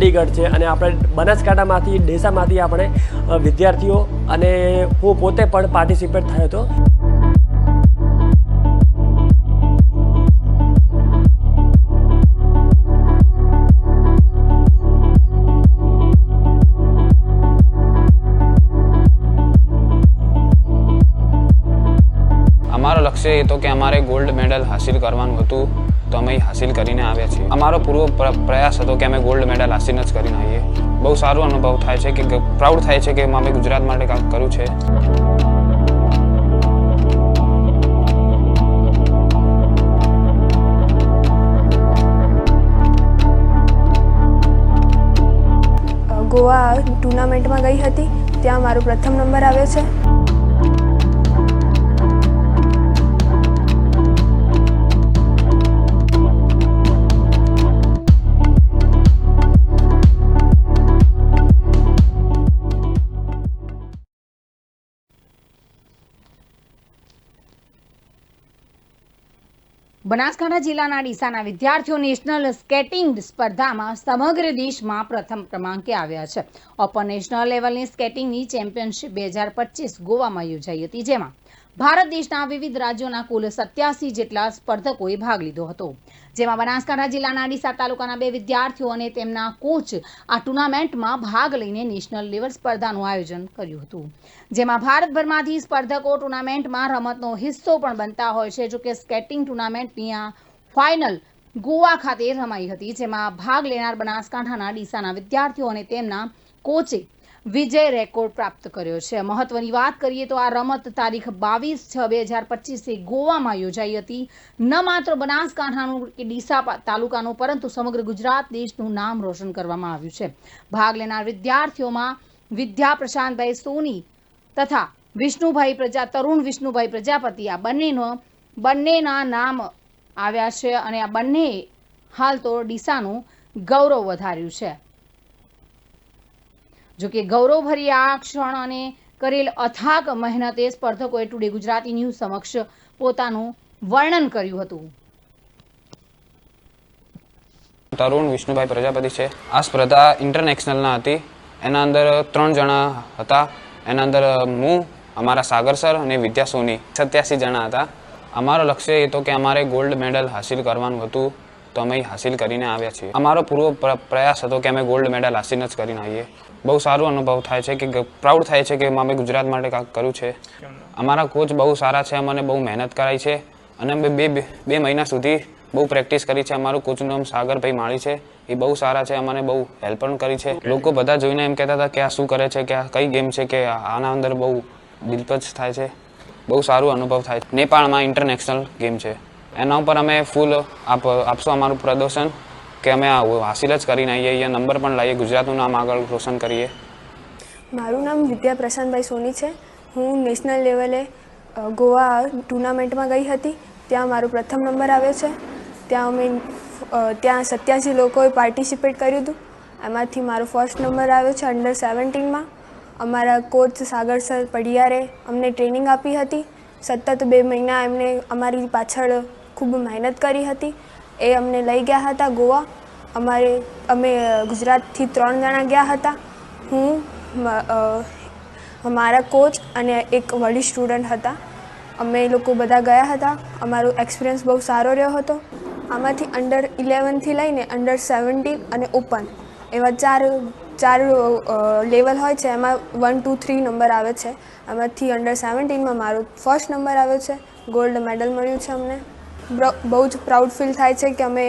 ચંડીગઢ છે અને આપણે બનાસકાંઠામાંથી, ડેસામાંથી આપણે વિદ્યાર્થીઓ અને હું પોતે પણ પાર્ટિસિપેટ થયો હતો. અમારો લક્ષ્ય એ હતો કે અમારે ગોલ્ડ મેડલ હાસિલ કરવાનું હતું. તો અમે હાસિલ કરીને આવ્યા છીએ. અમારો પૂરો પ્ર- પ્રયાસ હતો કે અમે ગોલ્ડ મેડલ હાસિલ જ કરીને આવીએ. બહુ સારો અનુભવ થાય છે કે પ્રાઉડ થાય છે કે અમે ગુજરાત માટે કામ કર્યું છે. ગોવા ટુર્નામેન્ટમાં ગઈ હતી. ત્યાં મારો પ્રથમ નંબર આવ્યો છે. બનાસકાંઠા જિલ્લાના ડીસાના વિદ્યાર્થીઓ નેશનલ સ્કેટિંગ સ્પર્ધામાં સમગ્ર દેશમાં પ્રથમ ક્રમાંકે આવ્યા છે. ઓપન નેશનલ લેવલની સ્કેટિંગની ચેમ્પિયનશિપ બે હજાર પચીસ ગોવામાં યોજાઈ હતી, જેમાં ભારત દેશના વિવિધ રાજ્યોના કુલ સત્યાસી જેટલા સ્પર્ધકોએ ભાગ લીધો હતો. જેમાં બનાસકાંઠા જિલ્લાના ડીસા તાલુકાના બે વિદ્યાર્થીઓ અને તેમના કોચ આ ટુર્નામેન્ટમાં ભાગ લઈને નેશનલ લેવલ સ્પર્ધાનું આયોજન કર્યું હતું. જેમાં ભારતભરમાંથી સ્પર્ધકો ટુર્નામેન્ટમાં રમતનો હિસ્સો પણ બનતા હોય છે, જોકે સ્કેટિંગ ટુર્નામેન્ટની આ ફાઇનલ ગોવા ખાતે રમાઈ હતી, જેમાં ભાગ લેનાર બનાસકાંઠાના ડીસાના વિદ્યાર્થીઓ અને તેમના કોચે વિજય રેકોર્ડ પ્રાપ્ત કર્યો છે. મહત્વની વાત કરીએ તો આ રમત તારીખ બાવીસ છ બે હજાર પચીસે ગોવામાં યોજાઈ હતી. ન માત્ર બનાસકાંઠાનું કે ડીસા તાલુકાનું, પરંતુ સમગ્ર ગુજરાત દેશનું નામ રોશન કરવામાં આવ્યું છે. ભાગ લેનાર વિદ્યાર્થીઓમાં વિદ્યા પ્રશાંતભાઈ સોની તથા વિષ્ણુભાઈ પ્રજા, તરુણ વિષ્ણુભાઈ પ્રજાપતિ, આ બંનેનો, બંનેના નામ આવ્યા છે અને આ બંને હાલ તો ડીસાનું ગૌરવ વધાર્યું છે. જો કે ગૌરવભરી આ ક્ષણ અને કરેલ અથાક મહેનતે સ્પર્ધકોએ ટુડે ગુજરાતી ન્યૂઝ સમક્ષ પોતાનું વર્ણન કર્યું હતું. તરુણ વિષ્ણુભાઈ પ્રજાપતિ છે. આ સ્પર્ધા ઇન્ટરનેશનલના હતી. એના અંદર ત્રણ જણા હતા. એના અંદર હું, અમારા સાગર સર અને વિદ્યા સોની, સત્યાસી જણા હતા. અમારો લક્ષ્ય એ તો કે અમારે ગોલ્ડ મેડલ હાસિલ કરવાનું હતું. તો અમે હાસિલ કરીને આવ્યા છીએ. અમારો પૂરો પ્ર- પ્રયાસ હતો કે અમે ગોલ્ડ મેડલ હાસિલ જ કરીને આવીએ. બહુ સારો અનુભવ થાય છે કે પ્રાઉડ થાય છે કે અમે ગુજરાત માટે કાંઈક કર્યું છે. અમારા કોચ બહુ સારા છે, અમને બહુ મહેનત કરાઈ છે અને અમે બે બે બે મહિના સુધી બહુ પ્રેક્ટિસ કરી છે. અમારું કોચનું નામ સાગરભાઈ માળી છે. એ બહુ સારા છે, અમને બહુ હેલ્પ પણ કરી છે. લોકો બધા જોઈને એમ કહેતા હતા કે આ શું કરે છે, કે આ કઈ ગેમ છે, કે આના અંદર બહુ દિલપજ થાય છે. બહુ સારું અનુભવ થાય છે. નેપાળમાં ઇન્ટરનેશનલ ગેમ છે. એના ઉપર અમે ફૂલ આપ, આપશો અમારું પ્રદર્શન કે અમે હાસિલ જ કરીને આવીએ અહીંયા નંબર પણ લાવીએ ગુજરાતનું નામ આગળ રોશન કરીએ. મારું નામ વિદ્યા પ્રશાંતભાઈ સોની છે. હું નેશનલ લેવલે ગોવા ટુર્નામેન્ટમાં ગઈ હતી. ત્યાં મારો પ્રથમ નંબર આવ્યો છે. ત્યાં અમે ત્યાં સત્યાસી લોકોએ પાર્ટિસિપેટ કર્યું હતું. એમાંથી મારો ફર્સ્ટ નંબર આવ્યો છે અંડર સેવન્ટીનમાં અમારા કોચ સાગર સર પડિયારે અમને ટ્રેનિંગ આપી હતી. સતત બે મહિના એમને અમારી પાછળ ખૂબ મહેનત કરી હતી. એ અમને લઈ ગયા હતા ગોવા. અમારે, અમે ગુજરાતથી ત્રણ જણા ગયા હતા. હું મારા કોચ અને એક વડી સ્ટુડન્ટ હતા. અમે લોકો બધા ગયા હતા. અમારો એક્સપિરિયન્સ બહુ સારો રહ્યો હતો. આમાંથી અંડર ઇલેવનથી લઈને અંડર સેવન્ટીન અને ઓપન એવા ચાર ચાર લેવલ હોય છે. એમાં વન ટુ થ્રી નંબર આવે છે. આમાંથી અંડર સેવન્ટીનમાં મારો ફર્સ્ટ નંબર આવ્યો છે. ગોલ્ડ મેડલ મળ્યું છે અમને. બહુ જ પ્રાઉડ ફીલ થાય છે કે અમે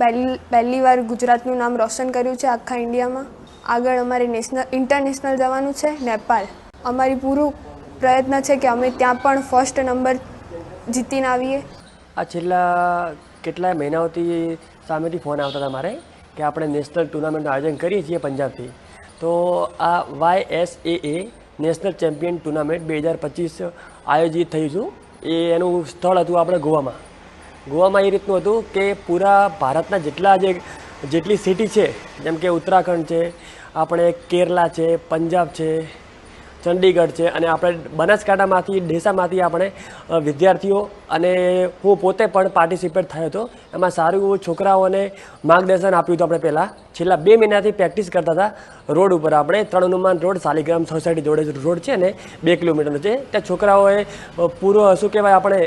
પહેલી પહેલી વાર ગુજરાતનું નામ રોશન કર્યું છે આખા ઇન્ડિયામાં. આગળ અમારે નેશનલ ઇન્ટરનેશનલ જવાનું છે, નેપાળ. અમારી પૂરું પ્રયત્ન છે કે અમે ત્યાં પણ ફર્સ્ટ નંબર જીતીને આવીએ. આ છેલ્લા કેટલાય મહિનાઓથી સામેથી ફોન આવતા હતા મારે કે આપણે નેશનલ ટુર્નામેન્ટનું આયોજન કરીએ છીએ પંજાબથી. તો આ Y S A A national champion tournament બે હજાર પચીસ આયોજિત થયું હતું. એ એનું સ્થળ હતું આપણે ગોવામાં. ગોવામાં એ રીતનું હતું કે પૂરા ભારતના જેટલા જે જેટલી સિટી છે, જેમ કે ઉત્તરાખંડ છે, આપણે કેરલા છે, પંજાબ છે, ચંડીગઢ છે અને આપણે બનાસકાંઠામાંથી, ઢેસામાંથી આપણે વિદ્યાર્થીઓ અને હું પોતે પણ પાર્ટિસિપેટ થયો હતો. એમાં સારું એવું છોકરાઓને માર્ગદર્શન આપ્યું હતું આપણે પહેલાં. છેલ્લા બે મહિનાથી પ્રેક્ટિસ કરતા હતા. રોડ ઉપર આપણે ત્રણ હનુમાન રોડ શાલિગ્રામ સોસાયટી જોડે રોડ છે ને, બે કિલોમીટરનો છે. ત્યાં છોકરાઓએ પૂરો, શું કહેવાય આપણે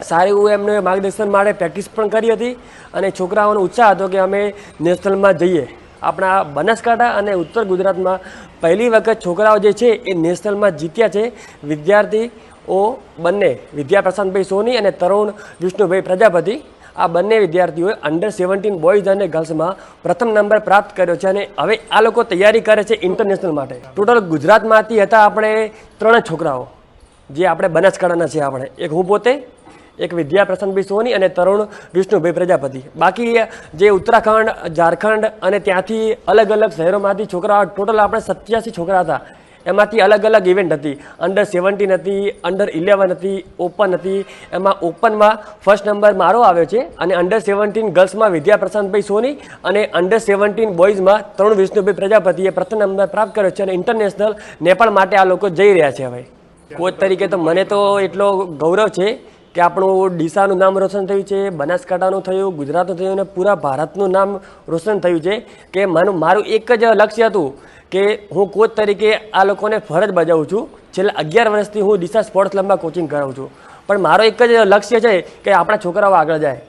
સારું એવું એમને માર્ગદર્શન માટે પ્રેક્ટિસ પણ કરી હતી અને છોકરાઓનો ઉત્સાહ હતો કે અમે નેશનલમાં જઈએ. આપણા બનાસકાંઠા અને ઉત્તર ગુજરાતમાં પહેલી વખત છોકરાઓ જે છે એ નેશનલમાં જીત્યા છે. વિદ્યાર્થીઓ બંને વિદ્યા પ્રશાંતભાઈ સોની અને તરુણ વિષ્ણુભાઈ પ્રજાપતિ, આ બંને વિદ્યાર્થીઓએ અંડર સેવન્ટીન બોયઝ અને ગર્લ્સમાં પ્રથમ નંબર પ્રાપ્ત કર્યો છે અને હવે આ લોકો તૈયારી કરે છે ઇન્ટરનેશનલ માટે. ટોટલ ગુજરાતમાંથી હતા આપણે ત્રણ છોકરાઓ, જે આપણે બનાસકાંઠાના છે આપણે. એક હું પોતે એક વિદ્યા પ્રસન્નભાઈ સોની અને તરુણ વિષ્ણુભાઈ પ્રજાપતિ. બાકી જે ઉત્તરાખંડ, ઝારખંડ અને ત્યાંથી અલગ અલગ શહેરોમાંથી છોકરા ટોટલ આપણે સત્યાસી છોકરા હતા. એમાંથી અલગ અલગ ઇવેન્ટ હતી. અંડર સેવન્ટીન હતી અંડર ઇલેવન હતી ઓપન હતી. એમાં ઓપનમાં ફર્સ્ટ નંબર મારો આવ્યો છે અને અંડર સેવન્ટીન ગર્લ્સમાં વિદ્યા પ્રશાંતભાઈ સોની અને અંડર સેવન્ટીન બોયઝમાં તરુણ વિષ્ણુભાઈ પ્રજાપતિએ પ્રથમ નંબર પ્રાપ્ત કર્યો છે અને ઇન્ટરનેશનલ નેપાળ માટે આ લોકો જઈ રહ્યા છે હવે. કોચ તરીકે તો મને તો એટલો ગૌરવ છે કે આપણું ડીસાનું નામ રોશન થયું છે, બનાસકાંઠાનું થયું, ગુજરાતનું થયું અને પૂરા ભારતનું નામ રોશન થયું છે. કે મારું મારું એક જ લક્ષ્ય હતું કે હું કોચ તરીકે આ લોકોને ફરજ બજાવું છું. છેલ્લા અગિયાર વર્ષથી હું ડીસા સ્પોર્ટ્સ ક્લબમાં કોચિંગ કરાવું છું. પણ મારો એક જ લક્ષ્ય છે કે આપણા છોકરાઓ આગળ જાય.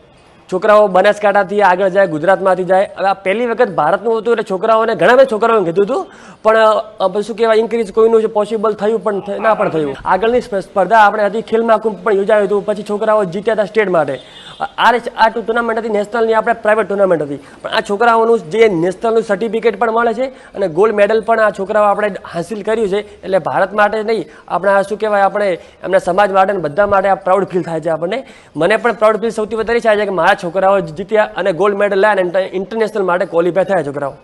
છોકરાઓ બનાસકાંઠાથી આગળ જાય, ગુજરાતમાંથી જાય. હવે આ પહેલી વખત ભારતનું હતું એટલે છોકરાઓને ઘણા બધા છોકરાઓને કીધું હતું. પણ શું કહેવાય ઇન્ક્રીઝ કોઈનું પોસિબલ થયું પણ ના પણ થયું. આગળની સ્પર્ધા આપણે હતી ખેલ મહાકુંભ પણ યોજાયું હતું. પછી છોકરાઓ જીત્યા હતા સ્ટેટ માટે. આ આ ટુર્નામેન્ટ હતી, નેશનલની આપણે પ્રાઇવેટ ટુર્નામેન્ટ હતી. પણ આ છોકરાઓનું જે નેશનલનું સર્ટિફિકેટ પણ મળે છે અને ગોલ્ડ મેડલ પણ આ છોકરાઓ આપણે હાંસિલ કર્યું છે. એટલે ભારત માટે નહીં, આપણા શું કહેવાય, આપણે એમના સમાજ માટે અને બધા માટે આ પ્રાઉડ ફીલ થાય છે આપણને. મને પણ પ્રાઉડ ફીલ સૌથી વધારે થાય છે કે મારા છોકરાઓ જીત્યા અને ગોલ્ડ મેડલ લાયા અને ઇન્ટરનેશનલ માટે ક્વોલિફાય થયા છોકરાઓ.